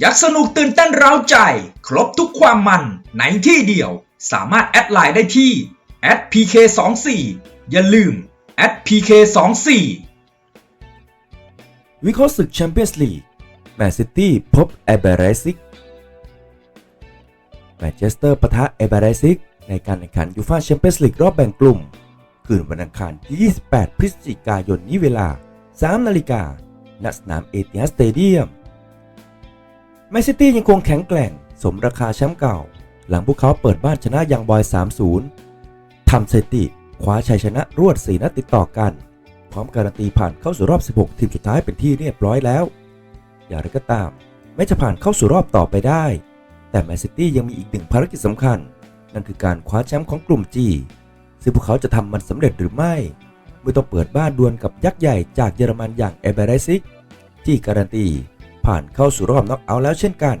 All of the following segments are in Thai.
อยากสนุกตื่นเต้นเร้าใจ ครบทุกความมันในที่เดียว สามารถแอดไลน์ได้ที่ @pk24 อย่าลืม @pk24 วิเคราะห์ศึกแชมเปี้ยนส์ลีกแมนซิตี้พบเอเบรซิกแมนเชสเตอร์ปะทะเอเบรซิกในการแข่งขันยูฟ่าแชมเปี้ยนส์ลีกรอบแบ่งกลุ่ม คืนวันอังคารที่ 28 พฤศจิกายนนี้เวลา 3 นาฬิกาณสนามเอติฮัสเตเดียม แมนซิตี้ยังคงแข็งแกร่ง สมราคาแชมป์เก่า หลังพวกเขาเปิดบ้านชนะยังบอย 3-0ทำสถิติคว้าชัยชนะรวด 4 นัดติดต่อกัน พร้อมการันตีผ่านเข้าสู่รอบ 16 ทีมสุดท้ายเป็นที่เรียบร้อยแล้ว อย่างไรก็ตาม แม้จะผ่านเข้าสู่รอบต่อไปได้ แต่แมนซิตี้ยังมีอีกหนึ่งภารกิจสำคัญ นั่นคือการคว้าแชมป์ของกลุ่ม G ซึ่งพวกเขาจะทำมันสำเร็จหรือไม่เมื่อต้องเปิดบ้านดวลกับยักษ์ใหญ่จากเยอรมันอย่างเอเบรซิกที่การันตี ผ่านเข้าสู่รอบน็อกเอาท์แล้วเช่นกัน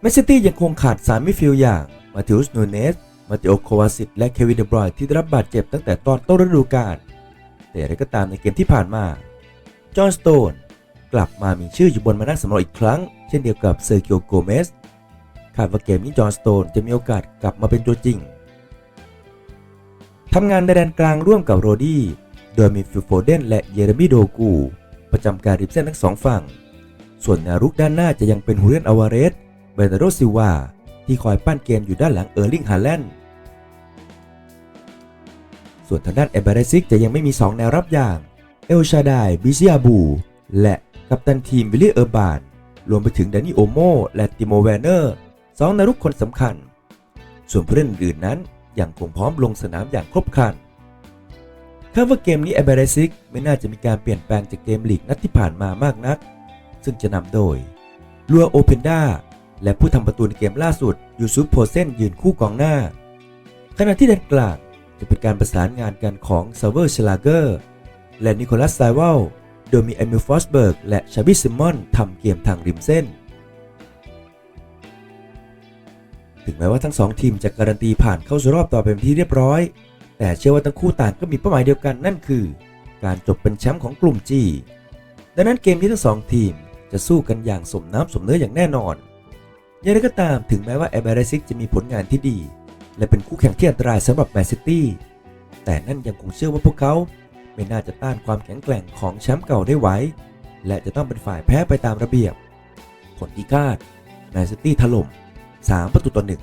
แมนซิตี้ยังคงขาดสามมิดฟิลด์อย่าง มาติอุสนูเนส มาติโอโควาซิตและเควินเดบรอยน์ที่ได้รับบาดเจ็บตั้งแต่ตอนต้นฤดูกาลแต่อย่างไรก็ตามในเกมที่ผ่านมา จอห์นสโตนกลับมามีชื่ออยู่บนมานั่งสำรองอีกครั้ง เช่นเดียวกับเซอร์กิโอโกเมสคาดว่าเกมนี้จอห์นสโตนจะมีโอกาสกลับมาเป็นตัวจริงทำงานในแดนกลางร่วมกับโรดี้ โดยมีฟิลโฟเดนและเยเรมีโดกู ประจำการริมเส้นทั้งสองฝั่ง ส่วนแนวรุกด้านหน้าจะยังเป็นฮูเรียนอวาเรส เบนโรซิวา ที่คอยปั้นเกมอยู่ด้านหลังเออร์ลิงฮาแลนด์ส่วนทางด้านเอเบเรซิกจะยังไม่มี 2 แนวรับอย่าง เอลชาดายบิซิอาบู และกัปตันทีมวิลลี่เออร์บาน รวมไปถึงแดนนี่โอโมและติโมแวนเนอร์สองนารุกคนสำคัญ ส่วนผู้เล่นอื่นนั้นยังคงพร้อมลงสนามอย่างครบครัน คาดว่าเกมนี้เอเบเรซิกไม่น่าจะมีการเปลี่ยนแปลงจากเกมลีกนัดที่ผ่านมามากนัก ซึ่งจะนำโดยลัวโอเพนดาและผู้ทำประตูในเกมล่าสุดยูซุปโพเซนยืนคู่กองหน้า ขณะที่แดนกลางจะเป็นการประสานงานกันของซาเวอร์ชลาเกอร์และนิโคลัสไซวัลโดยมีเอมิลฟอสเบิร์กและชาบิซิมอนทำเกมทางริมเส้น ถึงแม้ว่าทั้งสองทีมจะการันตีผ่านเข้าสู่รอบต่อไปเป็นที่เรียบร้อย แต่เชื่อว่าทั้งคู่ต่างก็มีเป้าหมายเดียวกันนั่นคือ การจบเป็นแชมป์ของกลุ่ม G ดังนั้นเกมที่ทั้งสองทีมจะสู้กันอย่างสมน้ำสมเนื้ออย่างแน่นอนอย่างไรก็ตามถึงแม้ว่าเอเบรซิกจะมีผลงานที่ดี และเป็นคู่แข่งที่อันตรายสำหรับแมนซิตี้แต่นั่นยังคงเชื่อว่าพวกเขาไม่น่าจะต้านความแข็งแกร่งของแชมป์เก่าได้ไหวและจะต้องเป็นฝ่ายแพ้ไปตามระเบียบ ผลที่คาดแมนซิตี้ถล่ม 3 ประตูต่อหนึ่ง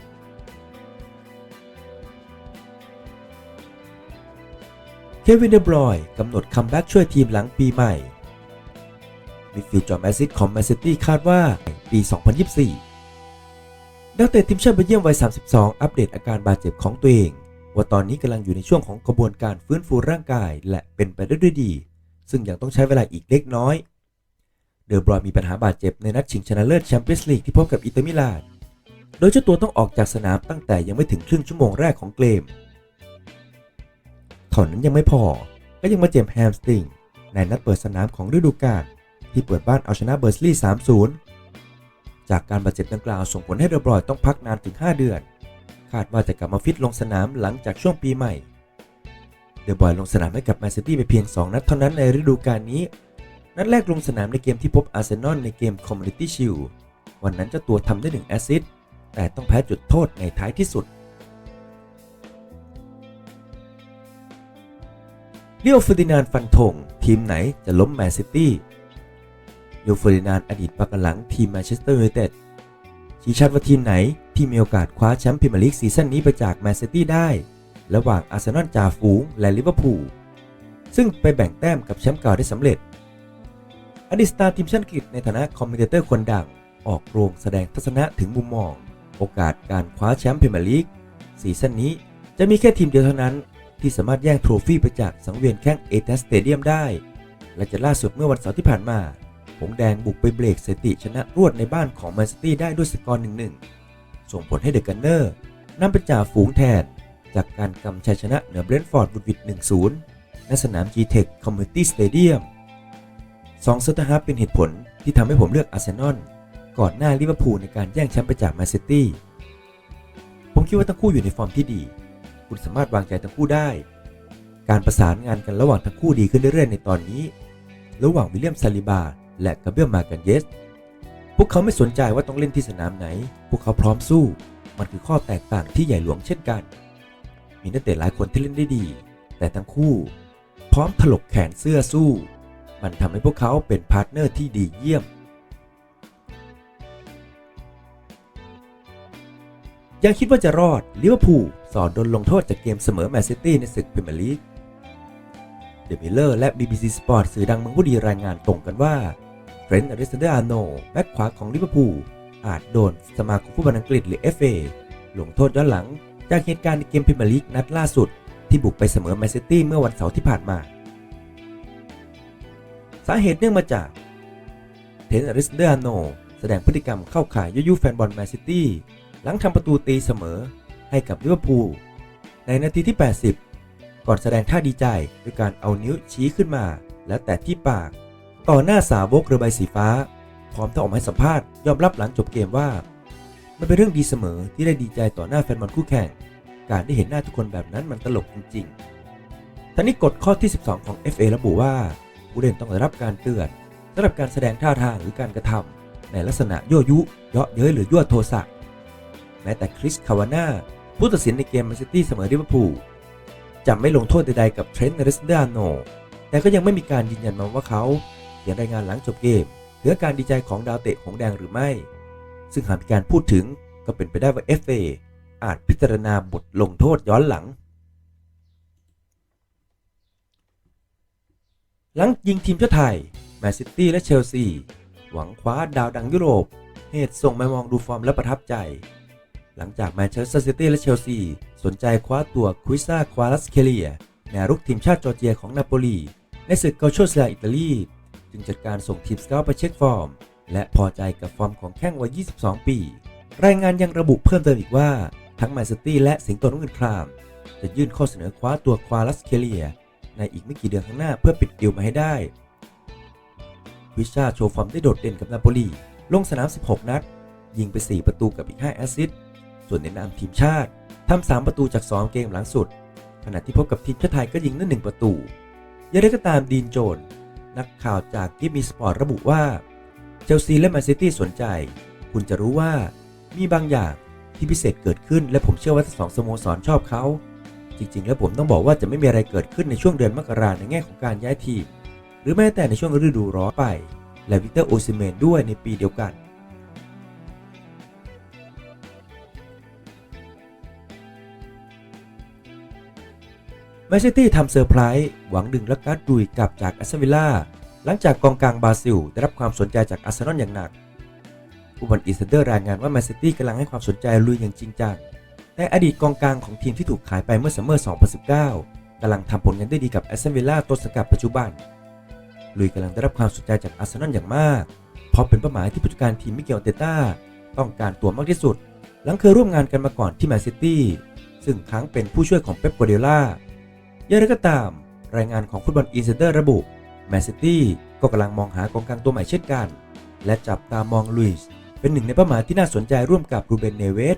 เควินเดบรอยกำหนดคัมแบ็กช่วยทีมหลังปีใหม่ มิดฟิลด์จอห์นแมนซิตของแมนซิตี้คาดว่าปี 2024 นักเตะทีมชาติเบลเยียมวัย 32 อัปเดตอาการบาดเจ็บของตัวเอง ว่าตอนนี้กำลังอยู่ในช่วงของกระบวนการฟื้นฟูร่างกาย และเป็นไปได้ด้วยดี ซึ่งยังต้องใช้เวลาอีกเล็กน้อย เดอบรอยมีปัญหาบาดเจ็บในนัดชิงชนะเลิศแชมเปี้ยนส์ลีกที่พบกับอิตอร์มิลานโดยเจ้าตัวต้องออกจากสนามตั้งแต่ยังไม่ถึงครึ่งชั่วโมงแรกของเกม เท่านั้นยังไม่พอ ก็ยังมาเจ็บแฮมสตริงในนัดเปิดสนามของฤดูกาลที่เปิดบ้านเอาชนะเบอร์สลีย์3-0 จากการบาดเจ็บดังกล่าวส่งผลให้เดอบรอยน์ต้องพักนานถึง 5 เดือน คาดว่าจะกลับมาฟิตลงสนามหลังจากช่วงปีใหม่ เดอบรอยน์ลงสนามให้กับแมนซิตี้ไปเพียง 2 นัดเท่านั้นในฤดูกาลนี้ นัดแรกลงสนามในเกมที่พบอาร์เซนอลในเกมคอมมูนิตี้ชิลวันนั้นเจ้าตัวทำได้1แอสซิสต์แต่ต้องแพ้จุดโทษในท้ายที่สุด เลียวเฟอร์ดินานฟันธงทีมไหนจะล้มแมนซิตี้เลียวเฟอร์ดินานอดีตปากหลังทีมแมนเชสเตอร์ยูไนเต็ดชี้ชัดว่าทีมไหนที่มีโอกาสคว้าแชมป์พรีเมียร์ลีกซีซั่นนี้ไปจากแมนซิตี้ได้ ระหว่างอาร์เซนอลจ่าฝูงและลิเวอร์พูลซึ่งไปแบ่งแต้มกับแชมป์เก่าได้สำเร็จ อดีตสตาร์ทีมชาติอังกฤษในฐานะคอมเมนเตอร์คนดัง ออกโรงแสดงทัศนะถึงมุมมอง โอกาสการคว้าแชมป์พรีเมียร์ลีกซีซั่นนี้จะมีแค่ทีมเดียวเท่านั้น ที่สามารถแย่งโทรฟี่ไปจากสังเวียนแข้งเอเทสสเตเดียมได้ และจะล่าสุดเมื่อวันเสาร์ที่ผ่านมา หงแดงบุกไปเบรกสติชนะรวดในบ้านของแมนซิตี้ได้ด้วยสกอร์1-1ส่งผลให้เดอะกันเนอร์นำไปจ่าฝูงแทน จากการกำชัยชนะเหนือเบรนท์ฟอร์ดบุดวิด1-0 ณ สนาม G-Tech Community Stadium สองเซตฮาร์เป็นเหตุผลที่ทำให้ผมเลือกอาร์เซนอลก่อนหน้าลิเวอร์พูลในการแย่งแชมป์ไปจากแมนซิตี้ผมคิดว่าทั้งคู่อยู่ในฟอร์มที่ดี คุณสามารถวางใจทั้งคู่ได้ การประสานงานกันระหว่างทั้งคู่ดีขึ้นเรื่อยๆในตอนนี้ ระหว่างวิลเลียมซาลิบา และกาเบียลมากันเยส พวกเขาไม่สนใจว่าต้องเล่นที่สนามไหน พวกเขาพร้อมสู้ มันคือข้อแตกต่างที่ใหญ่หลวงเช่นกัน มีนักเตะหลายคนที่เล่นได้ดี แต่ทั้งคู่ พร้อมถลกแขนเสื้อสู้ มันทำให้พวกเขาเป็นพาร์ทเนอร์ที่ดีเยี่ยม ยังคิดว่าจะรอดลิเวอร์พูลสอนโดนลงโทษจากเกมเสมอแมนซิตี้ในศึกพรีเมียร์ลีกเดมิเลอร์และ BBC Sport สื่อดังเมืองผู้ดีรายงานตรงกันว่าเทรนต์อริสเดอร์อาโนแบ็คขวาของลิเวอร์พูลอาจโดนสมาคมฟุตบอลอังกฤษหรือ FA ลงโทษย้อนหลัง จากเหตุการณ์ในเกมพรีเมียร์ลีกนัดล่าสุด ที่บุกไปเสมอแมนซิตี้เมื่อวันเสาร์ที่ผ่านมา สาเหตุเนื่องมาจากเทรนต์อริสเดอร์อาโนแสดงพฤติกรรมเข้าข่ายยั่วยุแฟนบอลแมนซิตี้ หลังทำประตูตีเสมอให้กับลิเวอร์พูลในนาทีที่ 80 ก่อนแสดงท่าดีใจด้วยการเอานิ้วชี้ขึ้นมา แล้วแตะที่ปาก ต่อหน้าสาวกเรือใบสีฟ้า พร้อมทั้งออกมาให้สัมภาษณ์ยอมรับหลังจบเกมว่า มันเป็นเรื่องดีเสมอที่ได้ดีใจต่อหน้าแฟนบอลคู่แข่ง การได้เห็นหน้าทุกคนแบบนั้นมันตลกจริงๆท่านี้กฎข้อที่ 12 ของ FA ระบุว่าผู้เล่นต้องได้รับการเตือนสำหรับการแสดงท่าทางหรือการกระทำในลักษณะยั่วยุ เยาะเย้ยหรือยั่วโทสะ แม้แต่คริสคาวาน่าผู้ตัดสินในเกมแมนซิตี้เสมอลิเวอร์พูลจะไม่ลงโทษใดๆกับเทรนต์เรสเดาโนแต่ก็ยังไม่มีการยืนยันมาว่าเขาเขียนรายงานหลังจบเกมถึงอการดีใจของดาวเตะหงแดงหรือไม่ ซึ่งหากมีการพูดถึงก็เป็นไปได้ว่า FA อาจพิจารณาบทลงโทษย้อนหลัง หลังยิงทีมชาติไทยแมนซิตี้และเชลซี หวังคว้าดาวดังยุโรป เหตุส่งมามองดูฟอร์มและประทับใจ หลังจากแมนเชสเตอร์ซิตี้และเชลซี สนใจคว้าตัวควิซ่าควาลัสเคเลียแนวรุกทีมชาติจอร์เจียของนาโปลี ในศึกเกาโชสลาอิตาลี จึงจัดการส่งทีมสเกาไปเช็คฟอร์ม และพอใจกับฟอร์มของแข้งวัย 22 ปี รายงานยังระบุเพิ่มเติมอีกว่า ทั้งแมนซิตี้และสิงโตน้ำเงินคราม จะยื่นข้อเสนอคว้าตัวควาลัสเคเลีย ในอีกไม่กี่เดือนข้างหน้าเพื่อปิดดิวมาให้ได้วิชาโชว์ฟอร์มได้โดดเด่นกับนาโปลี ลงสนาม 16 นัด ยิงไป 4 ประตูกับอีก 5 แอสซิสต์ ส่วนในนามทีมชาติทำ3ประตูจาก 2 เกมหลังสุด ขณะที่พบกับทีมชาติไทยก็ยิงได้1ประตูย่างไรก็ตามดีนโจน นักข่าวจากกิฟมีสปอร์ตระบุว่า เชลซีและแมนซิตี้สนใจ คุณจะรู้ว่ามีบางอย่างที่พิเศษเกิดขึ้น และผมเชื่อว่าทั้งสองสโมสรชอบเขา จริงๆ แล้วผมต้องบอกว่าจะไม่มีอะไรเกิดขึ้นในช่วงเดือนมกราในแง่ของการย้ายทีม หรือแม้แต่ในช่วงฤดูร้อนไป และวิกเตอร์โอซิเมนด้วยในปีเดียวกัน นซิตี้ทำเซอร์ไพรส์หวังดึงลักการ์ดุยกลับจากแอสตันวิลล่าหลังจากกองกลางบราซิล ได้รับความสนใจจากอาร์เซนอลอย่างหนัก ผู้บันอีสเดอร์รายงานว่าแมนซิตี้กำลังให้ความสนใจลุยอย่างจริงจังแต่อดีตกองกลางของทีมที่ถูกขายไปเมื่อซัมเมอร์ 2019กำลังทำผลงานได้ดีกับแอสตันวิลล่าต้นสังกัดปัจจุบันลุยกำลังได้รับความสนใจจากอาร์เซนอลอย่างมาก เพราะเป็นเป้าหมายที่ผู้จัดการทีมมิเกลเตต้าต้องการตัวมากที่สุด หลังเคยร่วมงานกันมาก่อนที่แมนซิตี้ซึ่งครั้งเป็นผู้ช่วยของเป๊ปกัวเดล่า อย่างไรก็ตาม รายงานของฟุตบอลอินเซเดอร์ระบุแมนซิตี้ก็กำลังมองหากองกลางตัวใหม่เช่นกัน และจับตามองลุยส์เป็นหนึ่งในเป้าหมายที่น่าสนใจร่วมกับรูเบนเนเวส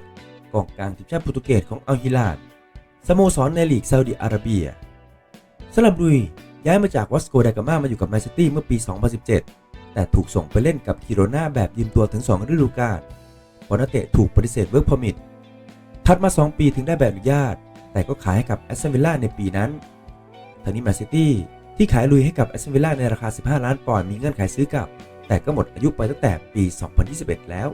กองกลางทีมชาติโปรตุเกสของอัลฮิลาดสโมสรในลีกซาอุดิอาระเบียสำหรับลุยส์ย้ายมาจากวอสโกดากามามาอยู่กับแมนซิตี้เมื่อปี 2017 แต่ถูกส่งไปเล่นกับคิโรนาแบบยืมตัวถึง 2 ฤดูกาลเพราะนักเตะถูกปฏิเสธเวิร์กพอมิตถัดมา 2 ปีถึงได้แบบอนุญาต แต่ก็ขายให้กับแอสตันวิลล่าในปีนั้นทางนี้แมนซิตี้ที่ขายลุยให้กับแอสตันวิลล่าในราคา 15 ล้านปอนด์มีเงื่อนไขซื้อกลับ แต่ก็หมดอายุไปตั้งแต่ปี 2021 แล้ว